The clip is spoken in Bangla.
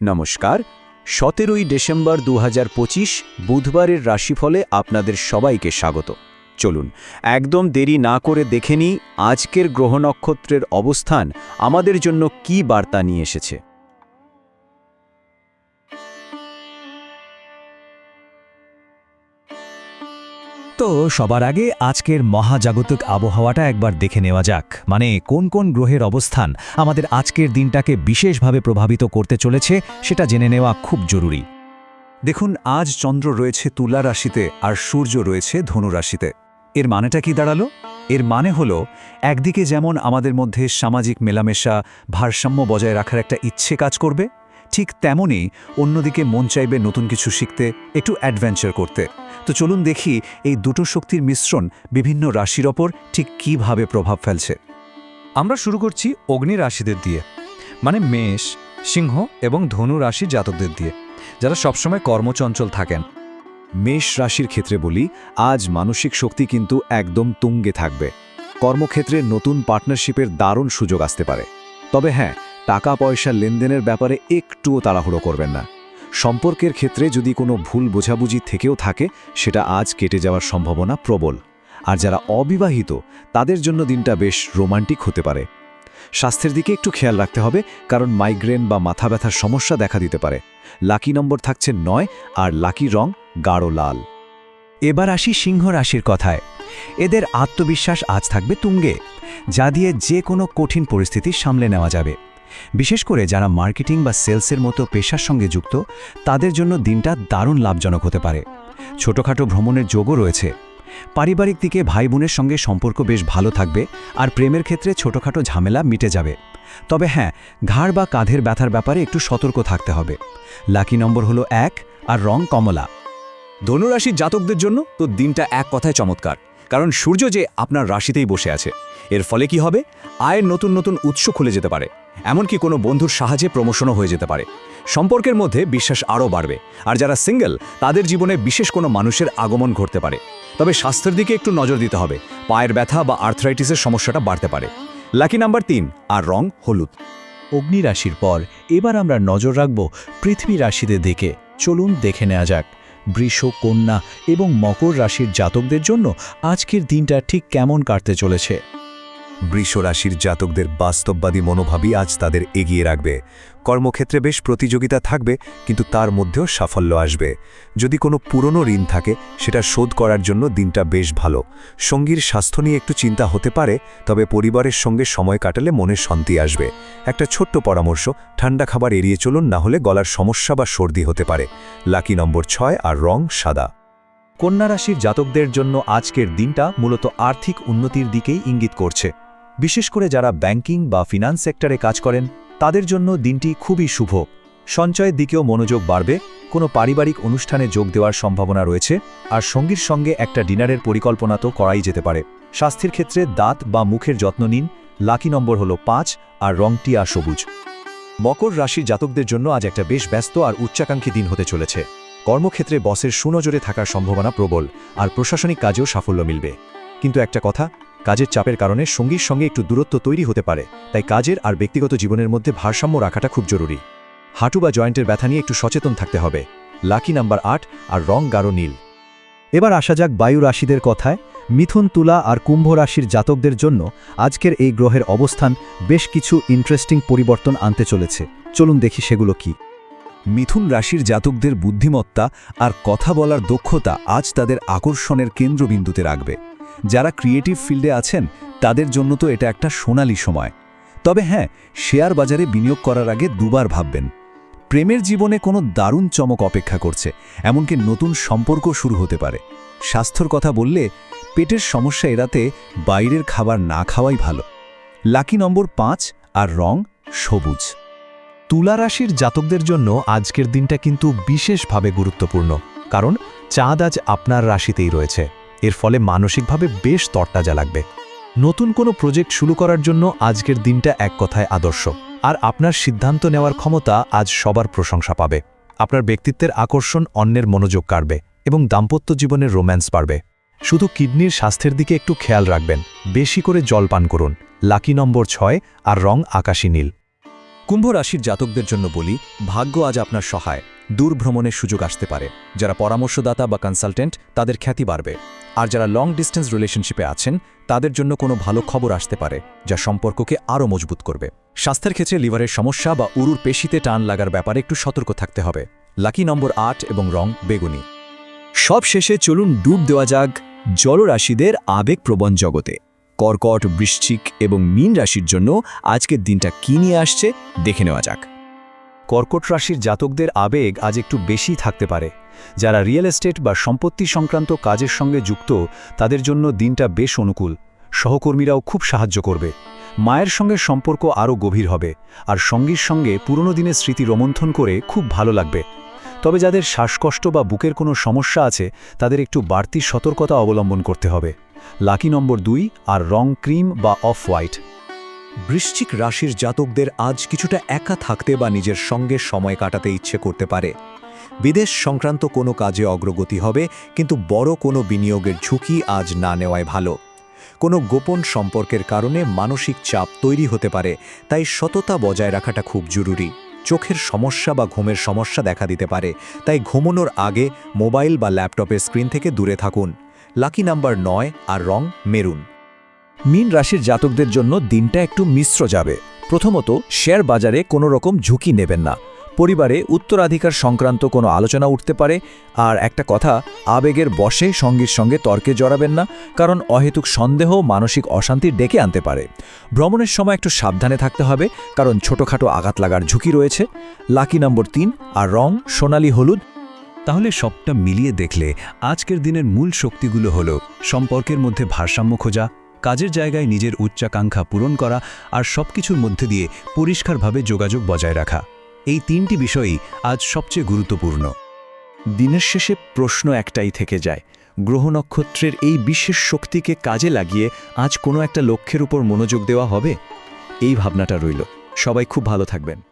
নমস্কার। সতেরোই ডিসেম্বর দু পঁচিশ বুধবারের রাশিফলে আপনাদের সবাইকে স্বাগত। চলুন, একদম দেরি না করে দেখে নিই আজকের গ্রহ নক্ষত্রের অবস্থান, আমাদের জন্য কি বার্তা নিয়ে এসেছে। তো সবার আগে আজকের মহাজাগতিক আবহাওয়াটা একবার দেখে নেওয়া যাক। মানে কোন কোন গ্রহের অবস্থান আমাদের আজকের দিনটাকে বিশেষভাবে প্রভাবিত করতে চলেছে সেটা জেনে নেওয়া খুব জরুরি। দেখুন, আজ চন্দ্র রয়েছে তুলা রাশিতে আর সূর্য রয়েছে ধনু রাশিতে। এর মানেটা কি দাঁড়াল? এর মানে হলো, একদিকে যেমন আমাদের মধ্যে সামাজিক মেলামেশা, ভারসাম্য বজায় রাখার একটা ইচ্ছে কাজ করবে, ঠিক তেমনই অন্যদিকে মন চাইবে নতুন কিছু শিখতে, একটু অ্যাডভেঞ্চার করতে। তো চলুন দেখি এই দুটো শক্তির মিশ্রণ বিভিন্ন রাশির ওপর ঠিক কীভাবে প্রভাব ফেলছে। আমরা শুরু করছি অগ্নি রাশিদের দিয়ে মানে মেষ, সিংহ এবং ধনু রাশি জাতকদের দিয়ে, যারা সবসময় কর্মচঞ্চল থাকেন। মেষ রাশির ক্ষেত্রে বলি, আজ মানসিক শক্তি কিন্তু একদম তুঙ্গে থাকবে। কর্মক্ষেত্রে নতুন পার্টনারশিপের দারুণ সুযোগ আসতে পারে। তবে হ্যাঁ টাকা পয়সা লেনদেনের ব্যাপারে একটুও তাড়াহুড়ো করবেন না। সম্পর্কের ক্ষেত্রে যদি কোনো ভুল বোঝাবুঝি থেকেও থাকে, সেটা আজ কেটে যাওয়ার সম্ভাবনা প্রবল। আর যারা অবিবাহিত, তাদের জন্য দিনটা বেশ রোমান্টিক হতে পারে। স্বাস্থ্যের দিকে একটু খেয়াল রাখতে হবে, কারণ মাইগ্রেন বা মাথা ব্যথার সমস্যা দেখা দিতে পারে। লাকি নম্বর থাকছে নয়, আর লাকি রং গাঢ় লাল। এবার আসি সিংহ রাশির কথায়। এদের আত্মবিশ্বাস আজ থাকবে তুঙ্গে, যা দিয়ে যে কোনো কঠিন পরিস্থিতি সামলে নেওয়া যাবে। বিশেষ করে যারা মার্কেটিং বা সেলসের মতো পেশার সঙ্গে যুক্ত, তাদের জন্য দিনটা দারুণ লাভজনক হতে পারে। ছোটখাটো ভ্রমণের যোগও রয়েছে। পারিবারিক দিকে ভাই বোনের সঙ্গে সম্পর্ক বেশ ভালো থাকবে আর প্রেমের ক্ষেত্রে ছোটখাটো ঝামেলা মিটে যাবে। তবে হ্যাঁ ঘাড় বা কাঁধের ব্যথার ব্যাপারে একটু সতর্ক থাকতে হবে। লাকি নম্বর হলো এক আর রং কমলা। ধনুরাশির জাতকদের জন্য তো দিনটা এক কথায় চমৎকার, কারণ সূর্য যে আপনার রাশিতেই বসে আছে। এর ফলে কি হবে? আয়ের নতুন নতুন উৎস খুলে যেতে পারে। এমনকি কোনো বন্ধুর সাহায্যে প্রমোশনও হয়ে যেতে পারে। সম্পর্কের মধ্যে বিশ্বাস আরও বাড়বে, আর যারা সিঙ্গেল তাদের জীবনে বিশেষ কোনো মানুষের আগমন ঘটতে পারে। তবে স্বাস্থ্যের দিকে একটু নজর দিতে হবে, পায়ের ব্যথা বা আর্থ্রাইটিসের সমস্যাটা বাড়তে পারে। লাকি নাম্বার তিন, আর রং হলুদ। অগ্নি রাশির পর, এবার আমরা নজর রাখব পৃথিবী রাশিদের দিকে। চলুন দেখে নেওয়া যাক। বৃষ, কন্যা এবং মকর রাশির জাতকদের জন্য আজকের দিনটা ঠিক কেমন কাটতে চলেছে? বৃষ রাশির জাতকদের বাস্তববাদী মনোভাবই আজ তাদের এগিয়ে রাখবে। কর্মক্ষেত্রে বেশ প্রতিযোগিতা থাকবে, কিন্তু তার মধ্যেও সাফল্য আসবে। যদি কোনো পুরনো ঋণ থাকে, সেটা শোধ করার জন্য দিনটা বেশ ভালো। সঙ্গীর স্বাস্থ্য নিয়ে একটু চিন্তা হতে পারে, তবে পরিবারের সঙ্গে সময় কাটালে মনে শান্তি আসবে। একটা ছোট্ট পরামর্শ, ঠান্ডা খাবার এড়িয়ে চলুন, না হলে গলার সমস্যা বা সর্দি হতে পারে। লাকি নম্বর ছয় আর রং সাদা। কন্যা রাশির জাতকদের জন্য আজকের দিনটা মূলত আর্থিক উন্নতির দিকেই ইঙ্গিত করছে। বিশেষ করে যারা ব্যাংকিং বা ফিনান্স সেক্টরে কাজ করেন, তাদের জন্য দিনটি খুবই শুভ। সঞ্চয়ের দিকেও মনোযোগ বাড়বে, কোনো পারিবারিক অনুষ্ঠানে যোগ দেওয়ার সম্ভাবনা রয়েছে, আর সঙ্গীর সঙ্গে একটা ডিনারের পরিকল্পনা তো করাই যেতে পারে। স্বাস্থ্যের ক্ষেত্রে দাঁত বা মুখের যত্ন নিন, লাকি নম্বর হলো পাঁচ, আর রংটি আর সবুজ। মকর রাশির জাতকদের জন্য আজ একটা বেশ ব্যস্ত আর উচ্চাকাঙ্ক্ষী দিন হতে চলেছে। কর্মক্ষেত্রে বসের সুনজরে থাকার সম্ভাবনা প্রবল, আর প্রশাসনিক কাজেও সাফল্য মিলবে। কিন্তু একটা কথা কাজের চাপের কারণে সঙ্গীর সঙ্গে একটু দূরত্ব তৈরি হতে পারে, তাই কাজের আর ব্যক্তিগত জীবনের মধ্যে ভারসাম্য রাখাটা খুব জরুরি। হাঁটু বা জয়েন্টের ব্যথা নিয়ে একটু সচেতন থাকতে হবে। লাকি নাম্বার আট আর রং গাঢ় নীল। এবার আসা যাক বায়ু রাশিদের কথায়। মিথুন, তুলা আর কুম্ভ রাশির জাতকদের জন্য আজকের এই গ্রহের অবস্থান বেশ কিছু ইন্টারেস্টিং পরিবর্তন আনতে চলেছে। চলুন দেখি সেগুলো কি। মিথুন রাশির জাতকদের বুদ্ধিমত্তা আর কথা বলার দক্ষতা আজ তাদের আকর্ষণের কেন্দ্রবিন্দুতে রাখবে। যারা ক্রিয়েটিভ ফিল্ডে আছেন, তাদের জন্য তো এটা একটা সোনালি সময়। তবে হ্যাঁ শেয়ার বাজারে বিনিয়োগ করার আগে দুবার ভাববেন। প্রেমের জীবনে কোনো দারুণ চমক অপেক্ষা করছে, এমনকি নতুন সম্পর্ক শুরু হতে পারে। স্বাস্থ্যর কথা বললে, পেটের সমস্যা এড়াতে বাইরের খাবার না খাওয়াই ভালো। লাকি নম্বর পাঁচ আর রং সবুজ। তুলা রাশির জাতকদের জন্য আজকের দিনটা কিন্তু বিশেষভাবে গুরুত্বপূর্ণ, কারণ চাঁদ আজ আপনার রাশিতেই রয়েছে। এর ফলে মানসিকভাবে বেশ তরতাজা লাগবে। নতুন কোনো প্রজেক্ট শুরু করার জন্য আজকের দিনটা এক কথায় আদর্শ। আর আপনার সিদ্ধান্ত নেওয়ার ক্ষমতা আজ সবার প্রশংসা পাবে। আপনার ব্যক্তিত্বের আকর্ষণ অন্যের মনোযোগ কাড়বে এবং দাম্পত্য জীবনের রোম্যান্স বাড়বে। শুধু কিডনির স্বাস্থ্যের দিকে একটু খেয়াল রাখবেন। বেশি করে জল পান করুন। লাকি নম্বর ছয় আর রং আকাশী নীল। কুম্ভ রাশির জাতকদের জন্য বলি, ভাগ্য আজ আপনার সহায়। দূর ভ্রমণের সুযোগ আসতে পারে। যারা পরামর্শদাতা বা কনসালটেন্ট তাদের খ্যাতি বাড়বে। আর যারা লং ডিস্টেন্স রিলেশনশিপে আছেন, তাদের জন্য কোনো ভালো খবর আসতে পারে, যা সম্পর্ককে আরও মজবুত করবে। স্বাস্থ্যের ক্ষেত্রে লিভারের সমস্যা বা উরুর পেশিতে টান লাগার ব্যাপারে একটু সতর্ক থাকতে হবে। লাকি নম্বর আট এবং রং বেগুনি। সব শেষে চলুন ডুব দেওয়া যাক জলরাশিদের আবেগপ্রবণ জগতে। কর্কট, বৃশ্চিক এবং মীন রাশির জন্য আজকের দিনটা কী নিয়ে আসছে, দেখে নেওয়া যাক। কর্কট রাশির জাতকদের আবেগ আজ একটু বেশি থাকতে পারে। যারা রিয়েল এস্টেট বা সম্পত্তি সংক্রান্ত কাজের সঙ্গে যুক্ত, তাদের জন্য দিনটা বেশ অনুকূল। সহকর্মীরাও খুব সাহায্য করবে। মায়ের সঙ্গে সম্পর্ক আরও গভীর হবে আর সঙ্গীর সঙ্গে পুরনো দিনের স্মৃতি রোমন্থন করে খুব ভালো লাগবে। তবে যাদের শ্বাসকষ্ট বা বুকের কোনো সমস্যা আছে, তাদের একটু বাড়তি সতর্কতা অবলম্বন করতে হবে। লাকি নম্বর দুই আর রং ক্রিম বা অফ হোয়াইট। বৃশ্চিক রাশির জাতকদের আজ কিছুটা একা থাকতে বা নিজের সঙ্গে সময় কাটাতে ইচ্ছে করতে পারে। বিদেশ সংক্রান্ত কোনো কাজে অগ্রগতি হবে, কিন্তু বড় কোনো বিনিয়োগের ঝুঁকি আজ না নেওয়াই ভালো। কোনো গোপন সম্পর্কের কারণে মানসিক চাপ তৈরি হতে পারে, তাই সততা বজায় রাখাটা খুব জরুরি। চোখের সমস্যা বা ঘুমের সমস্যা দেখা দিতে পারে, তাই ঘুমানোর আগে মোবাইল বা ল্যাপটপের স্ক্রিন থেকে দূরে থাকুন। লাকি নাম্বার নয় আর রং মেরুন। মীন রাশির জাতকদের জন্য দিনটা একটু মিশ্র যাবে। প্রথমত, শেয়ার বাজারে কোনো রকম ঝুঁকি নেবেন না। পরিবারে উত্তরাধিকার সংক্রান্ত কোনো আলোচনা উঠতে পারে। আর একটা কথা, আবেগের বশে সঙ্গীর সঙ্গে তর্কে জড়াবেন না, কারণ অহেতুক সন্দেহ মানসিক অশান্তি ডেকে আনতে পারে। ভ্রমণের সময় একটু সাবধানে থাকতে হবে, কারণ ছোটখাটো আঘাত লাগার ঝুঁকি রয়েছে। লাকি নম্বর তিন, আর রং, সোনালি হলুদ। তাহলে সবটা মিলিয়ে দেখলে আজকের দিনের মূল শক্তিগুলো হল সম্পর্কের মধ্যে ভারসাম্য খোঁজা কাজের জায়গায় নিজের উচ্চাকাঙ্ক্ষা পূরণ করা আর সব কিছুর মধ্যে দিয়ে পরিষ্কারভাবে যোগাযোগ বজায় রাখা। এই তিনটি বিষয়ই আজ সবচেয়ে গুরুত্বপূর্ণ। দিনের শেষে প্রশ্ন একটাই থেকে যায়, গ্রহ নক্ষত্রের এই বিশেষ শক্তিকে কাজে লাগিয়ে আজ কোনো একটা লক্ষ্যের উপর মনোযোগ দেওয়া হবে? এই ভাবনাটা রইল। সবাই খুব ভালো থাকবেন।